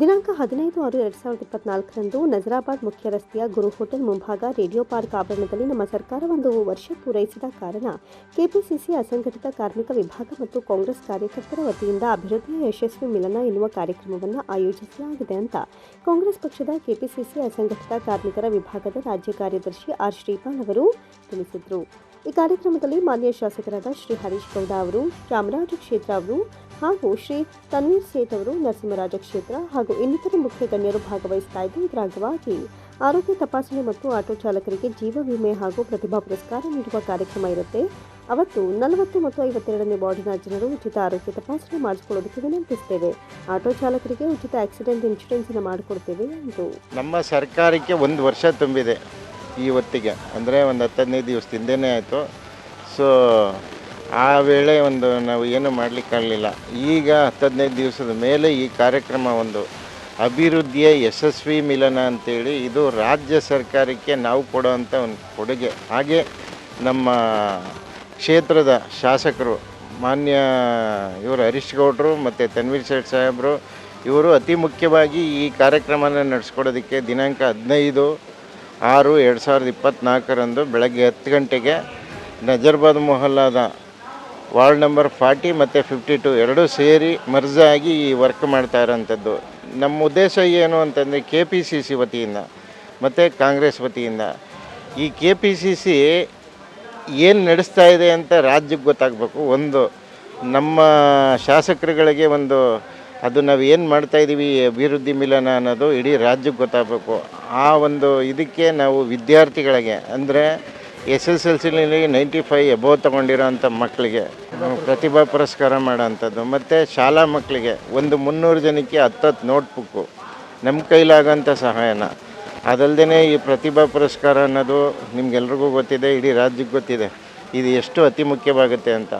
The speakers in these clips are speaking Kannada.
ದಿನಾಂಕ ಹದಿನೈದು ಆರು ಎರಡು ಸಾವಿರದ ಇಪ್ಪತ್ನಾಲ್ಕರಂದು ನಜರಾಬಾದ್ ಮುಖ್ಯ ರಸ್ತೆಯ ಗುರು ಹೋಟೆಲ್ ಮುಂಭಾಗ ರೇಡಿಯೋ ಪಾರ್ಕ್ ಆವರಣದಲ್ಲಿ ನಮ್ಮ ಸರ್ಕಾರ ಒಂದು ವರ್ಷ ಪೂರೈಸಿದ ಕಾರಣ ಕೆಪಿಸಿಸಿ ಅಸಂಘಟಿತ ಕಾರ್ಮಿಕ ವಿಭಾಗ ಮತ್ತು ಕಾಂಗ್ರೆಸ್ ಕಾರ್ಯಕರ್ತರ ವತಿಯಿಂದ ಅಭಿವೃದ್ಧಿಯ ಯಶಸ್ವಿ ಮಿಲನ ಎನ್ನುವ ಕಾರ್ಯಕ್ರಮವನ್ನು ಆಯೋಜಿಸಲಾಗಿದೆ ಅಂತ ಕಾಂಗ್ರೆಸ್ ಪಕ್ಷದ ಕೆಪಿಸಿಸಿ ಅಸಂಘಟಿತ ಕಾರ್ಮಿಕರ ವಿಭಾಗದ ರಾಜ್ಯ ಕಾರ್ಯದರ್ಶಿ ಆರ್ ಶ್ರೀಪಾಲ್ ಅವರು ತಿಳಿಸಿದರು. ಈ ಕಾರ್ಯಕ್ರಮದಲ್ಲಿ ಮಾನ್ಯ ಶಾಸಕರಾದ ಶ್ರೀ ಹರೀಶ್ ಗೌಡ ಅವರು, ಚಾಮರಾಜ ಕ್ಷೇತ್ರ ಅವರು ಹಾಗೂ ಶ್ರೀ ತನ್ವೀರ್ ಸೇಠ್ ಅವರು ನರಸಿಂಹರಾಜ ಕ್ಷೇತ್ರ ಹಾಗೂ ಇನ್ನಿತರ ಮುಖ್ಯ ಗಣ್ಯರು ಭಾಗವಹಿಸ್ತಾ ಇದ್ದು ಇದರ ಆರೋಗ್ಯ ತಪಾಸಣೆ ಮತ್ತು ಆಟೋ ಚಾಲಕರಿಗೆ ಜೀವ ವಿಮೆ ಹಾಗೂ ಪ್ರತಿಭಾ ಪುರಸ್ಕಾರ ನೀಡುವ ಕಾರ್ಯಕ್ರಮ ಇರುತ್ತೆ. ಅವತ್ತು ನಲವತ್ತು ಮತ್ತು ಐವತ್ತೆರಡನೇ ವಾರ್ಡಿನ ಜನರು ಉಚಿತ ಆರೋಗ್ಯ ತಪಾಸಣೆ ಮಾಡಿಸಿಕೊಳ್ಳೋದಕ್ಕೆ ವಿನಂತಿಸ್ತೇವೆ ಆಟೋ ಚಾಲಕರಿಗೆ ಉಚಿತ ಆಕ್ಸಿಡೆಂಟ್ ಇನ್ಶೂರೆನ್ಸ್ ಮಾಡಿಕೊಡ್ತೇವೆ ಎಂದು. ನಮ್ಮ ಸರ್ಕಾರಕ್ಕೆ ಒಂದು ವರ್ಷ ತುಂಬಿದೆ ಈ ಹೊತ್ತಿಗೆ. ಅಂದರೆ ಒಂದು ಹತ್ತು ಹದಿನೈದು ದಿವಸದ ಹಿಂದೆನೇ ಆಯಿತು. ಸೊ ಆ ವೇಳೆ ಒಂದು ನಾವು ಏನು ಮಾಡಲಿಕ್ಕಾಗಲಿಲ್ಲ ಈಗ ಹತ್ತು ಹದಿನೈದು ದಿವಸದ ಮೇಲೆ ಈ ಕಾರ್ಯಕ್ರಮ ಒಂದು ಅಭಿವೃದ್ಧಿಯ ಯಶಸ್ವಿ ಮಿಲನ ಅಂತೇಳಿ ಇದು ರಾಜ್ಯ ಸರ್ಕಾರಕ್ಕೆ ನಾವು ಕೊಡೋವಂಥ ಒಂದು ಕೊಡುಗೆ. ಹಾಗೆ ನಮ್ಮ ಕ್ಷೇತ್ರದ ಶಾಸಕರು ಮಾನ್ಯ ಇವರು ಹರೀಶ್ ಗೌಡ್ರು ಮತ್ತು ತನ್ವೀರ್ ಸೇಠ್ ಸಾಹೇಬರು ಇವರು ಅತಿ ಮುಖ್ಯವಾಗಿ ಈ ಕಾರ್ಯಕ್ರಮನ ನಡೆಸ್ಕೊಡೋದಕ್ಕೆ ದಿನಾಂಕ ಹದಿನೈದು ಆರು ಎರಡು ಸಾವಿರದ ಇಪ್ಪತ್ತ್ನಾಲ್ಕರಂದು ಬೆಳಗ್ಗೆ ಹತ್ತು ಗಂಟೆಗೆ ನಜರ್ಬಾದ್ ಮೊಹಲ್ಲಾದ ವಾರ್ಡ್ ನಂಬರ್ ಫಾರ್ಟಿ ಮತ್ತು ಫಿಫ್ಟಿ ಟು ಎರಡೂ ಸೇರಿ ಮರ್ಜಾಗಿ ಈ ವರ್ಕ್ ಮಾಡ್ತಾ ಇರೋಂಥದ್ದು. ನಮ್ಮ ಉದ್ದೇಶ ಏನು ಅಂತಂದರೆ ಕೆ ಪಿ ಸಿ ಸಿ ವತಿಯಿಂದ ಮತ್ತು ಕಾಂಗ್ರೆಸ್ ವತಿಯಿಂದ. ಈ ಕೆ ಪಿ ಸಿ ಸಿ ಏನು ನಡೆಸ್ತಾ ಇದೆ ಅಂತ ರಾಜ್ಯಕ್ಕೆ ಗೊತ್ತಾಗಬೇಕು. ಒಂದು, ನಮ್ಮ ಶಾಸಕರುಗಳಿಗೆ ಒಂದು, ಅದು ನಾವು ಏನು ಮಾಡ್ತಾಯಿದ್ದೀವಿ ಅಭಿವೃದ್ಧಿ ಮಿಲನ ಅನ್ನೋದು ಇಡೀ ರಾಜ್ಯಕ್ಕೆ ಗೊತ್ತಾಗಬೇಕು. ಆ ಒಂದು ಇದಕ್ಕೆ ನಾವು ವಿದ್ಯಾರ್ಥಿಗಳಿಗೆ, ಅಂದರೆ ಎಸ್ ಎಸ್ ಎಲ್ ಸಿಲಿ ನೈಂಟಿ ಫೈವ್ ಎಬೋ ತೊಗೊಂಡಿರೋಂಥ ಮಕ್ಕಳಿಗೆ ಪ್ರತಿಭಾ ಪುರಸ್ಕಾರ ಮಾಡೋಂಥದ್ದು, ಮತ್ತು ಶಾಲಾ ಮಕ್ಕಳಿಗೆ ಒಂದು ಮುನ್ನೂರು ಜನಕ್ಕೆ ಹತ್ತತ್ತು ನೋಟ್ಬುಕ್ಕು, ನಮ್ಮ ಕೈಲಾಗೋಂಥ ಸಹಾಯನ. ಅದಲ್ಲದೆ ಈ ಪ್ರತಿಭಾ ಪುರಸ್ಕಾರ ಅನ್ನೋದು ನಿಮ್ಗೆಲ್ರಿಗೂ ಗೊತ್ತಿದೆ, ಇಡೀ ರಾಜ್ಯಕ್ಕೆ ಗೊತ್ತಿದೆ. ಇದು ಎಷ್ಟು ಅತಿ ಮುಖ್ಯವಾಗುತ್ತೆ ಅಂತ.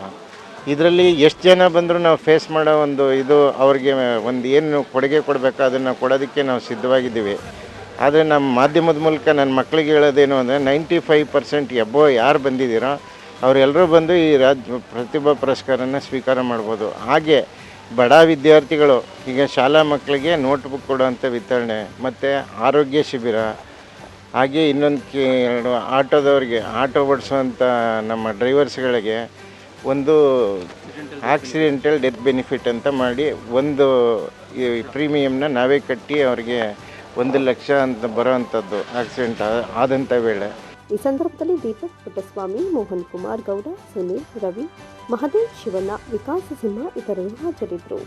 ಇದರಲ್ಲಿ ಎಷ್ಟು ಜನ ಬಂದರೂ ನಾವು ಫೇಸ್ ಮಾಡೋ ಒಂದು ಇದು, ಅವ್ರಿಗೆ ಒಂದು ಏನು ಕೊಡುಗೆ ಕೊಡಬೇಕು ಅದನ್ನು ಕೊಡೋದಕ್ಕೆ ನಾವು ಸಿದ್ಧವಾಗಿದ್ದೀವಿ. ಆದರೆ ನಮ್ಮ ಮಾಧ್ಯಮದ ಮೂಲಕ ನನ್ನ ಮಕ್ಕಳಿಗೆ ಹೇಳೋದೇನು ಅಂದರೆ ನೈಂಟಿ ಫೈವ್ ಪರ್ಸೆಂಟ್ ಎಬ್ಬೋ ಯಾರು ಬಂದಿದ್ದೀರೋ ಅವರೆಲ್ಲರೂ ಬಂದು ಈ ರಾಜ್ಯ ಪ್ರತಿಭಾ ಪುರಸ್ಕಾರನ ಸ್ವೀಕಾರ ಮಾಡ್ಬೋದು. ಹಾಗೆ ಬಡ ವಿದ್ಯಾರ್ಥಿಗಳು, ಈಗ ಶಾಲಾ ಮಕ್ಕಳಿಗೆ ನೋಟ್ಬುಕ್ ಕೊಡುವಂಥ ವಿತರಣೆ, ಮತ್ತು ಆರೋಗ್ಯ ಶಿಬಿರ, ಹಾಗೆ ಇನ್ನೊಂದು ಎರಡು ಆಟೋದವ್ರಿಗೆ, ಆಟೋ ಓಡಿಸುವಂಥ ನಮ್ಮ ಡ್ರೈವರ್ಸ್ಗಳಿಗೆ ಒಂದು ಆಕ್ಸಿಡೆಂಟಲ್ ಡೆತ್ ಬೆನಿಫಿಟ್ ಅಂತ ಮಾಡಿ ಒಂದು ಈ ಪ್ರೀಮಿಯಮ್ನ ನಾವೇ ಕಟ್ಟಿ ಅವರಿಗೆ ಒಂದು ಲಕ್ಷ ಅಂತ ಬರೋವಂಥದ್ದು ಆಕ್ಸಿಡೆಂಟ್ ಆದಂಥ ವೇಳೆ. ಈ ಸಂದರ್ಭದಲ್ಲಿ ದೀಪಕ್ ಪುಟ್ಟಸ್ವಾಮಿ, ಮೋಹನ್ ಕುಮಾರ್ ಗೌಡ, ಸುನೀಲ್ ರವಿ, ಮಹದೇವ್ ಶಿವಣ್ಣ, ವಿಕಾಸ ಸಿಂಹ ಇತರರು ಹಾಜರಿದ್ದರು.